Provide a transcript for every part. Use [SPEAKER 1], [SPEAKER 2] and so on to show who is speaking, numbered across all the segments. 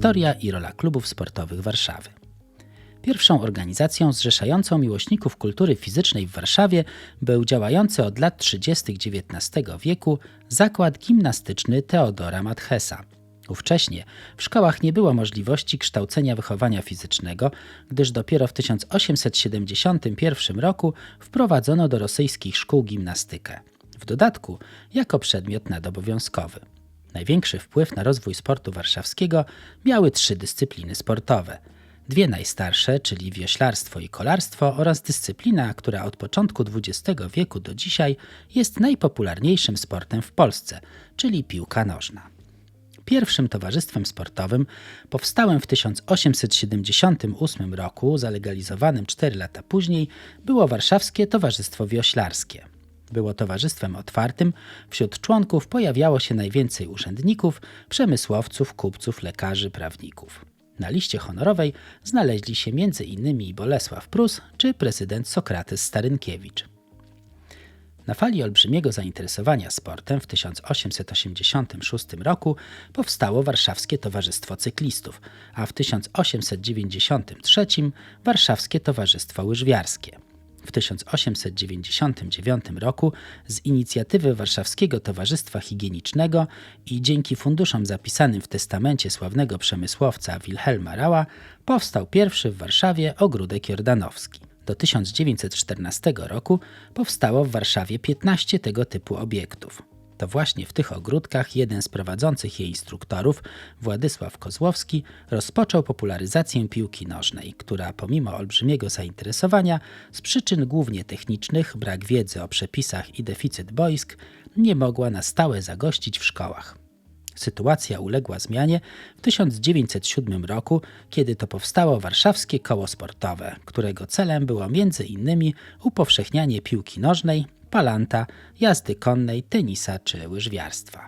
[SPEAKER 1] Historia i rola klubów sportowych Warszawy. Pierwszą organizacją zrzeszającą miłośników kultury fizycznej w Warszawie był działający od lat 30. XIX wieku Zakład Gimnastyczny Teodora Mathesa. Ówcześnie w szkołach nie było możliwości kształcenia wychowania fizycznego, gdyż dopiero w 1871 roku wprowadzono do rosyjskich szkół gimnastykę. W dodatku jako przedmiot nadobowiązkowy. Największy wpływ na rozwój sportu warszawskiego miały trzy dyscypliny sportowe. Dwie najstarsze, czyli wioślarstwo i kolarstwo oraz dyscyplina, która od początku XX wieku do dzisiaj jest najpopularniejszym sportem w Polsce, czyli piłka nożna. Pierwszym towarzystwem sportowym, powstałym w 1878 roku, zalegalizowanym 4 lata później, było Warszawskie Towarzystwo Wioślarskie. Było towarzystwem otwartym, wśród członków pojawiało się najwięcej urzędników, przemysłowców, kupców, lekarzy, prawników. Na liście honorowej znaleźli się m.in. Bolesław Prus czy prezydent Sokrates Starynkiewicz. Na fali olbrzymiego zainteresowania sportem w 1886 roku powstało Warszawskie Towarzystwo Cyklistów, a w 1893 Warszawskie Towarzystwo Łyżwiarskie. W 1899 roku z inicjatywy Warszawskiego Towarzystwa Higienicznego i dzięki funduszom zapisanym w testamencie sławnego przemysłowca Wilhelma Rała powstał pierwszy w Warszawie ogródek jordanowski. Do 1914 roku powstało w Warszawie 15 tego typu obiektów. To właśnie w tych ogródkach jeden z prowadzących je instruktorów, Władysław Kozłowski, rozpoczął popularyzację piłki nożnej, która pomimo olbrzymiego zainteresowania, z przyczyn głównie technicznych, brak wiedzy o przepisach i deficyt boisk, nie mogła na stałe zagościć w szkołach. Sytuacja uległa zmianie w 1907 roku, kiedy to powstało Warszawskie Koło Sportowe, którego celem było m.in. upowszechnianie piłki nożnej, palanta, jazdy konnej, tenisa czy łyżwiarstwa.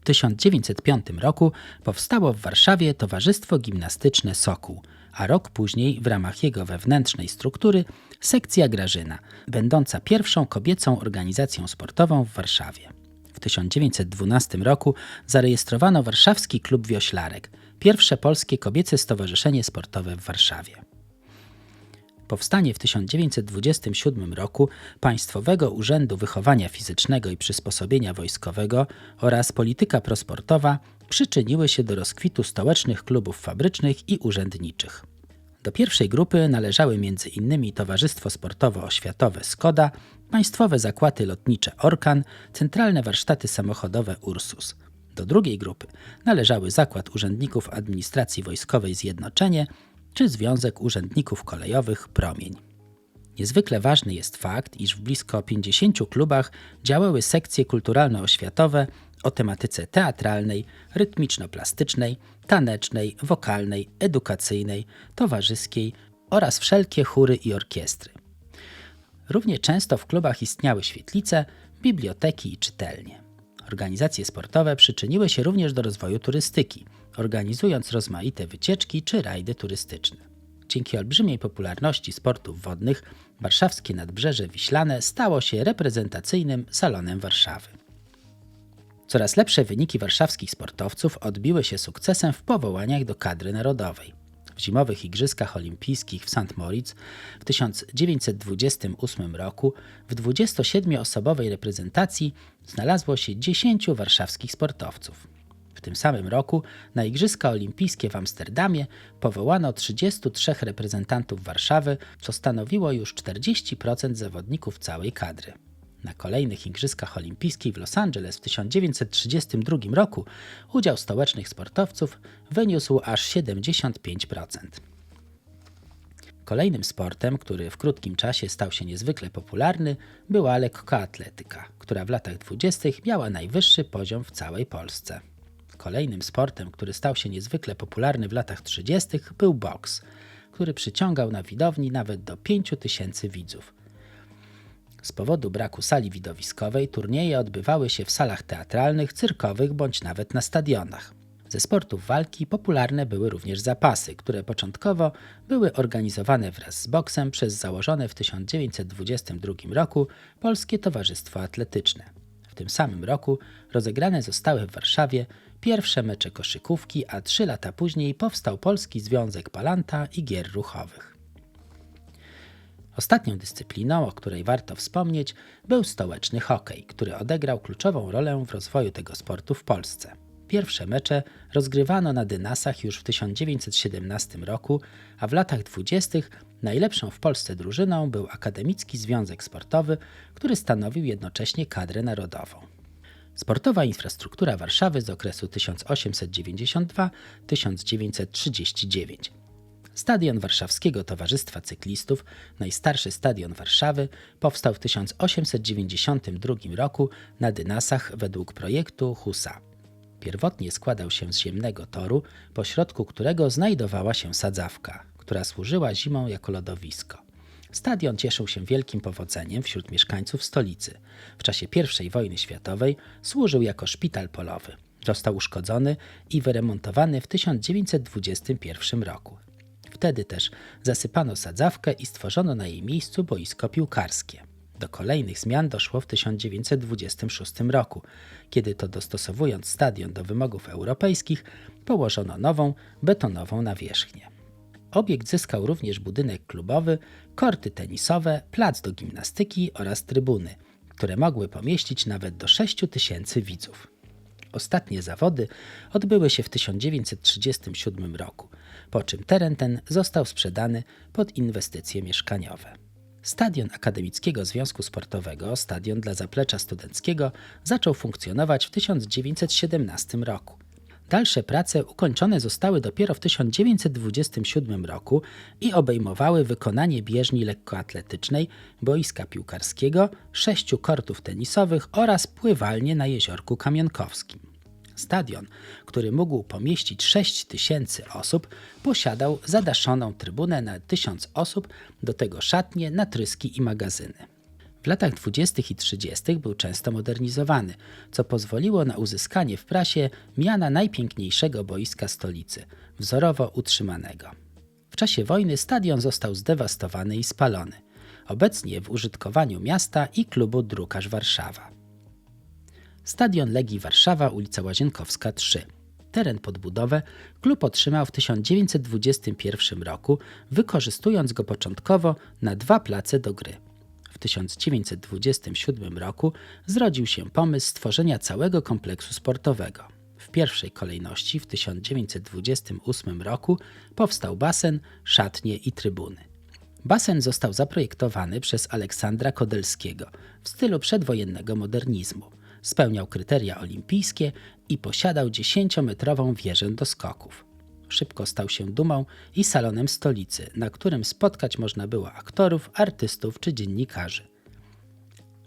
[SPEAKER 1] W 1905 roku powstało w Warszawie Towarzystwo Gimnastyczne Sokół, a rok później w ramach jego wewnętrznej struktury sekcja Grażyna, będąca pierwszą kobiecą organizacją sportową w Warszawie. W 1912 roku zarejestrowano Warszawski Klub Wioślarek, pierwsze polskie kobiece stowarzyszenie sportowe w Warszawie. Powstanie w 1927 roku Państwowego Urzędu Wychowania Fizycznego i Przysposobienia Wojskowego oraz polityka prosportowa przyczyniły się do rozkwitu stołecznych klubów fabrycznych i urzędniczych. Do pierwszej grupy należały m.in. Towarzystwo Sportowo-Oświatowe Skoda, Państwowe Zakłady Lotnicze Orkan, Centralne Warsztaty Samochodowe Ursus. Do drugiej grupy należały Zakład Urzędników Administracji Wojskowej Zjednoczenie czy Związek Urzędników Kolejowych Promień. Niezwykle ważny jest fakt, iż w blisko 50 klubach działały sekcje kulturalno-oświatowe o tematyce teatralnej, rytmiczno-plastycznej, tanecznej, wokalnej, edukacyjnej, towarzyskiej oraz wszelkie chóry i orkiestry. Równie często w klubach istniały świetlice, biblioteki i czytelnie. Organizacje sportowe przyczyniły się również do rozwoju turystyki, organizując rozmaite wycieczki czy rajdy turystyczne. Dzięki olbrzymiej popularności sportów wodnych, warszawskie Nadbrzeże Wiślane stało się reprezentacyjnym salonem Warszawy. Coraz lepsze wyniki warszawskich sportowców odbiły się sukcesem w powołaniach do kadry narodowej. Zimowych Igrzyskach Olimpijskich w St. Moritz w 1928 roku w 27-osobowej reprezentacji znalazło się 10 warszawskich sportowców. W tym samym roku na Igrzyska Olimpijskie w Amsterdamie powołano 33 reprezentantów Warszawy, co stanowiło już 40% zawodników całej kadry. Na kolejnych Igrzyskach Olimpijskich w Los Angeles w 1932 roku udział stołecznych sportowców wyniósł aż 75%. Kolejnym sportem, który w krótkim czasie stał się niezwykle popularny, była lekkoatletyka, która w latach 20. miała najwyższy poziom w całej Polsce. Kolejnym sportem, który stał się niezwykle popularny w latach 30., był boks, który przyciągał na widowni nawet do 5 tysięcy widzów. Z powodu braku sali widowiskowej turnieje odbywały się w salach teatralnych, cyrkowych bądź nawet na stadionach. Ze sportów walki popularne były również zapasy, które początkowo były organizowane wraz z boksem przez założone w 1922 roku Polskie Towarzystwo Atletyczne. W tym samym roku rozegrane zostały w Warszawie pierwsze mecze koszykówki, a trzy lata później powstał Polski Związek Palanta i Gier Ruchowych. Ostatnią dyscypliną, o której warto wspomnieć, był stołeczny hokej, który odegrał kluczową rolę w rozwoju tego sportu w Polsce. Pierwsze mecze rozgrywano na Dynasach już w 1917 roku, a w latach 20. najlepszą w Polsce drużyną był Akademicki Związek Sportowy, który stanowił jednocześnie kadrę narodową. Sportowa infrastruktura Warszawy z okresu 1892-1939. Stadion Warszawskiego Towarzystwa Cyklistów, najstarszy stadion Warszawy, powstał w 1892 roku na Dynasach według projektu Husa. Pierwotnie składał się z ziemnego toru, pośrodku którego znajdowała się sadzawka, która służyła zimą jako lodowisko. Stadion cieszył się wielkim powodzeniem wśród mieszkańców stolicy. W czasie I wojny światowej służył jako szpital polowy. Został uszkodzony i wyremontowany w 1921 roku. Wtedy też zasypano sadzawkę i stworzono na jej miejscu boisko piłkarskie. Do kolejnych zmian doszło w 1926 roku, kiedy to dostosowując stadion do wymogów europejskich, położono nową, betonową nawierzchnię. Obiekt zyskał również budynek klubowy, korty tenisowe, plac do gimnastyki oraz trybuny, które mogły pomieścić nawet do 6 tysięcy widzów. Ostatnie zawody odbyły się w 1937 roku, po czym teren ten został sprzedany pod inwestycje mieszkaniowe. Stadion Akademickiego Związku Sportowego, stadion dla zaplecza studenckiego, zaczął funkcjonować w 1917 roku. Dalsze prace ukończone zostały dopiero w 1927 roku i obejmowały wykonanie bieżni lekkoatletycznej, boiska piłkarskiego, sześciu kortów tenisowych oraz pływalnię na jeziorku Kamionkowskim. Stadion, który mógł pomieścić 6 tysięcy osób, posiadał zadaszoną trybunę na 1000 osób, do tego szatnie, natryski i magazyny. W latach 20. i 30. był często modernizowany, co pozwoliło na uzyskanie w prasie miana najpiękniejszego boiska stolicy, wzorowo utrzymanego. W czasie wojny stadion został zdewastowany i spalony. Obecnie w użytkowaniu miasta i klubu Drukarz Warszawa. Stadion Legii Warszawa, ulica Łazienkowska 3. Teren pod budowę klub otrzymał w 1921 roku, wykorzystując go początkowo na dwa place do gry. W 1927 roku zrodził się pomysł stworzenia całego kompleksu sportowego. W pierwszej kolejności w 1928 roku powstał basen, szatnie i trybuny. Basen został zaprojektowany przez Aleksandra Kodelskiego w stylu przedwojennego modernizmu spełniał kryteria olimpijskie i posiadał 10-metrową wieżę do skoków. Szybko stał się dumą i salonem stolicy, na którym spotkać można było aktorów, artystów czy dziennikarzy.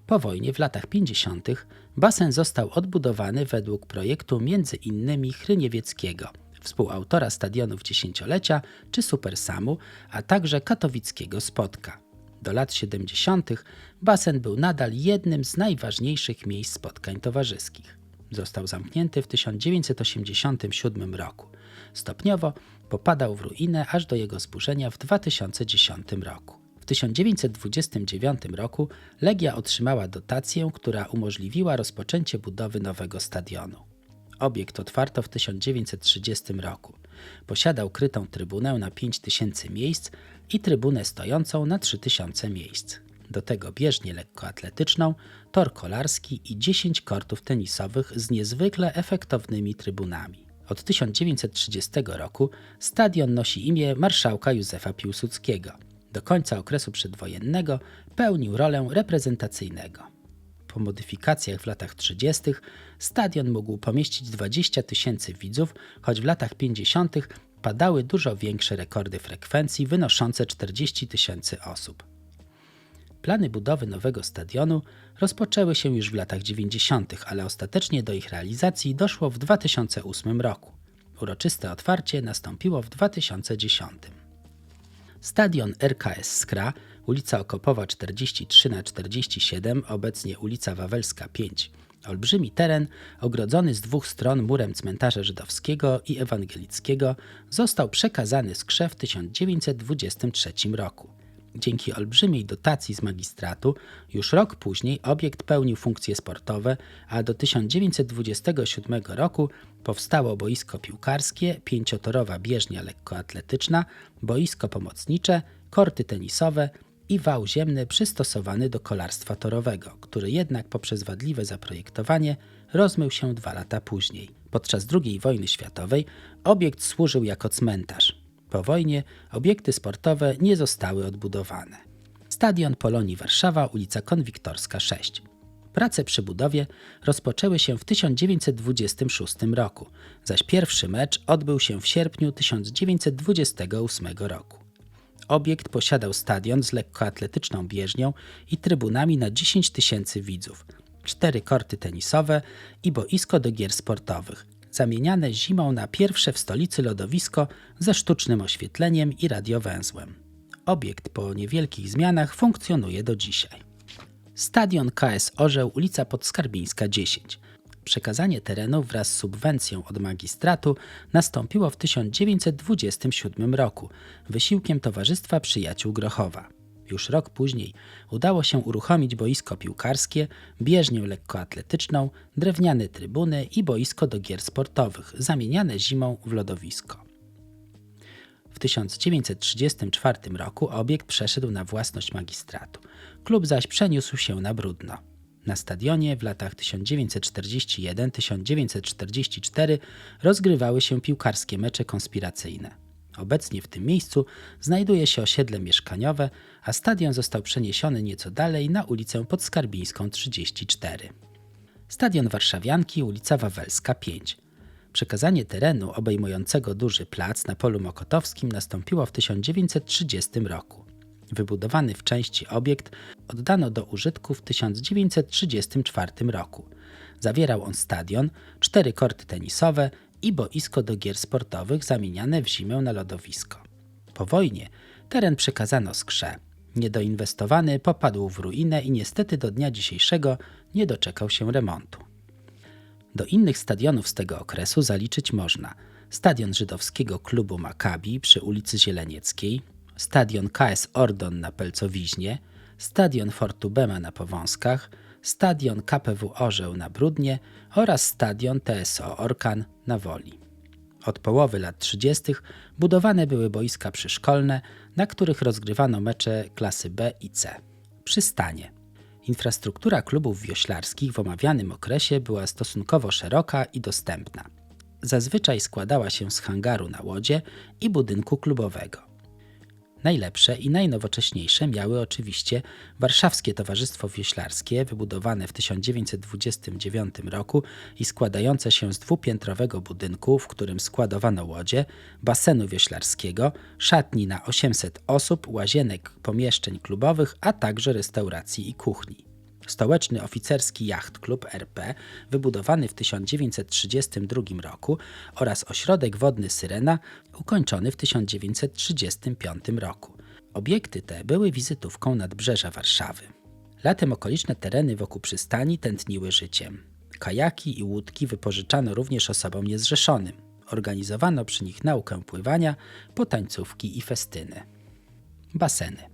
[SPEAKER 1] Po wojnie w latach 50. basen został odbudowany według projektu innymi Chryniewieckiego, współautora stadionów dziesięciolecia czy Supersamu, a także katowickiego Spotka. Do lat 70. basen był nadal jednym z najważniejszych miejsc spotkań towarzyskich. Został zamknięty w 1987 roku. Stopniowo popadał w ruinę aż do jego zburzenia w 2010 roku. W 1929 roku Legia otrzymała dotację, która umożliwiła rozpoczęcie budowy nowego stadionu. Obiekt otwarto w 1930 roku. Posiadał krytą trybunę na 5000 miejsc i trybunę stojącą na 3000 miejsc. Do tego bieżnię lekkoatletyczną, tor kolarski i 10 kortów tenisowych z niezwykle efektownymi trybunami. Od 1930 roku stadion nosi imię marszałka Józefa Piłsudskiego. Do końca okresu przedwojennego pełnił rolę reprezentacyjnego. Po modyfikacjach w latach 30. stadion mógł pomieścić 20 tysięcy widzów, choć w latach 50. padały dużo większe rekordy frekwencji wynoszące 40 tysięcy osób. Plany budowy nowego stadionu rozpoczęły się już w latach 90., ale ostatecznie do ich realizacji doszło w 2008 roku. Uroczyste otwarcie nastąpiło w 2010. Stadion RKS Skra ulica Okopowa 43 na 47, obecnie ulica Wawelska 5. Olbrzymi teren, ogrodzony z dwóch stron murem cmentarza żydowskiego i ewangelickiego, został przekazany Skrze w 1923 roku. Dzięki olbrzymiej dotacji z magistratu już rok później obiekt pełnił funkcje sportowe, a do 1927 roku powstało boisko piłkarskie, pięciotorowa bieżnia lekkoatletyczna, boisko pomocnicze, korty tenisowe i wał ziemny przystosowany do kolarstwa torowego, który jednak poprzez wadliwe zaprojektowanie rozmył się dwa lata później. Podczas II wojny światowej obiekt służył jako cmentarz. Po wojnie obiekty sportowe nie zostały odbudowane. Stadion Polonii Warszawa, ulica Konwiktorska 6. Prace przy budowie rozpoczęły się w 1926 roku, zaś pierwszy mecz odbył się w sierpniu 1928 roku. Obiekt posiadał stadion z lekkoatletyczną bieżnią i trybunami na 10 tysięcy widzów, cztery korty tenisowe i boisko do gier sportowych, zamieniane zimą na pierwsze w stolicy lodowisko ze sztucznym oświetleniem i radiowęzłem. Obiekt po niewielkich zmianach funkcjonuje do dzisiaj. Stadion KS Orzeł, ulica Podskarbińska 10. Przekazanie terenu wraz z subwencją od magistratu nastąpiło w 1927 roku wysiłkiem Towarzystwa Przyjaciół Grochowa. Już rok później udało się uruchomić boisko piłkarskie, bieżnię lekkoatletyczną, drewniane trybuny i boisko do gier sportowych, zamieniane zimą w lodowisko. W 1934 roku obiekt przeszedł na własność magistratu. Klub zaś przeniósł się na Brudno. Na stadionie w latach 1941-1944 rozgrywały się piłkarskie mecze konspiracyjne. Obecnie w tym miejscu znajduje się osiedle mieszkaniowe, a stadion został przeniesiony nieco dalej na ulicę Podskarbińską 34. Stadion Warszawianki, ulica Wawelska 5. Przekazanie terenu obejmującego duży plac na polu mokotowskim nastąpiło w 1930 roku. Wybudowany w części obiekt oddano do użytku w 1934 roku. Zawierał on stadion, cztery korty tenisowe i boisko do gier sportowych zamieniane w zimę na lodowisko. Po wojnie teren przekazano skrze. Niedoinwestowany popadł w ruinę i niestety do dnia dzisiejszego nie doczekał się remontu. Do innych stadionów z tego okresu zaliczyć można stadion żydowskiego klubu Maccabi przy ulicy Zielenieckiej, stadion KS Ordon na Pelcowiźnie, stadion Fortubema na Powązkach, stadion KPW Orzeł na Brudnie oraz stadion TSO Orkan na Woli. Od połowy lat 30. budowane były boiska przyszkolne, na których rozgrywano mecze klasy B i C. Przystanie. Infrastruktura klubów wioślarskich w omawianym okresie była stosunkowo szeroka i dostępna. Zazwyczaj składała się z hangaru na łodzie i budynku klubowego. Najlepsze i najnowocześniejsze miały oczywiście Warszawskie Towarzystwo Wioślarskie, wybudowane w 1929 roku i składające się z dwupiętrowego budynku, w którym składowano łodzie, basenu wioślarskiego, szatni na 800 osób, łazienek pomieszczeń klubowych, a także restauracji i kuchni. Stołeczny Oficerski Jacht Klub RP, wybudowany w 1932 roku oraz ośrodek wodny Syrena, ukończony w 1935 roku. Obiekty te były wizytówką nadbrzeża Warszawy. Latem okoliczne tereny wokół przystani tętniły życiem. Kajaki i łódki wypożyczano również osobom niezrzeszonym. Organizowano przy nich naukę pływania, potańcówki i festyny. Baseny.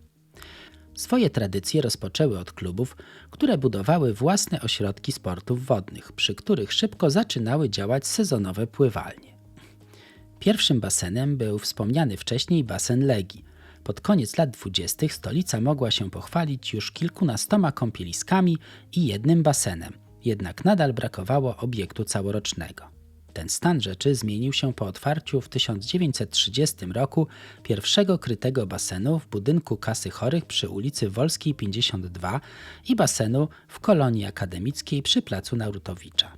[SPEAKER 1] Swoje tradycje rozpoczęły od klubów, które budowały własne ośrodki sportów wodnych, przy których szybko zaczynały działać sezonowe pływalnie. Pierwszym basenem był wspomniany wcześniej basen Legii. Pod koniec lat dwudziestych stolica mogła się pochwalić już kilkunastoma kąpieliskami i jednym basenem, jednak nadal brakowało obiektu całorocznego. Ten stan rzeczy zmienił się po otwarciu w 1930 roku pierwszego krytego basenu w budynku Kasy Chorych przy ulicy Wolskiej 52 i basenu w kolonii akademickiej przy placu Narutowicza.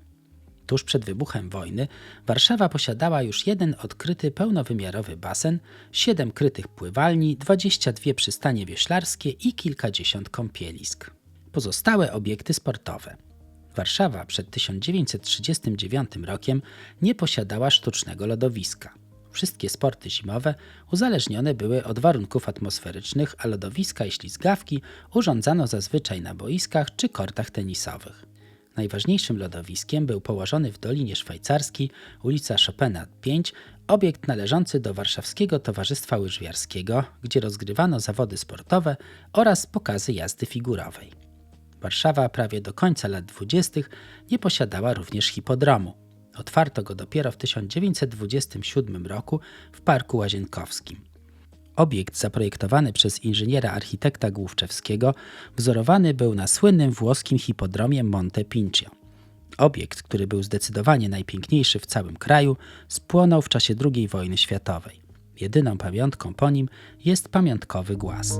[SPEAKER 1] Tuż przed wybuchem wojny Warszawa posiadała już jeden odkryty pełnowymiarowy basen, siedem krytych pływalni, 22 przystanie wioślarskie i kilkadziesiąt kąpielisk. Pozostałe obiekty sportowe – Warszawa przed 1939 rokiem nie posiadała sztucznego lodowiska. Wszystkie sporty zimowe uzależnione były od warunków atmosferycznych, a lodowiska i ślizgawki urządzano zazwyczaj na boiskach czy kortach tenisowych. Najważniejszym lodowiskiem był położony w Dolinie Szwajcarskiej, ulica Chopina 5, obiekt należący do Warszawskiego Towarzystwa Łyżwiarskiego, gdzie rozgrywano zawody sportowe oraz pokazy jazdy figurowej. Warszawa prawie do końca lat 20. nie posiadała również hipodromu. Otwarto go dopiero w 1927 roku w Parku Łazienkowskim. Obiekt zaprojektowany przez inżyniera architekta Główczewskiego wzorowany był na słynnym włoskim hipodromie Monte Pincio. Obiekt, który był zdecydowanie najpiękniejszy w całym kraju, spłonął w czasie II wojny światowej. Jedyną pamiątką po nim jest pamiątkowy głaz.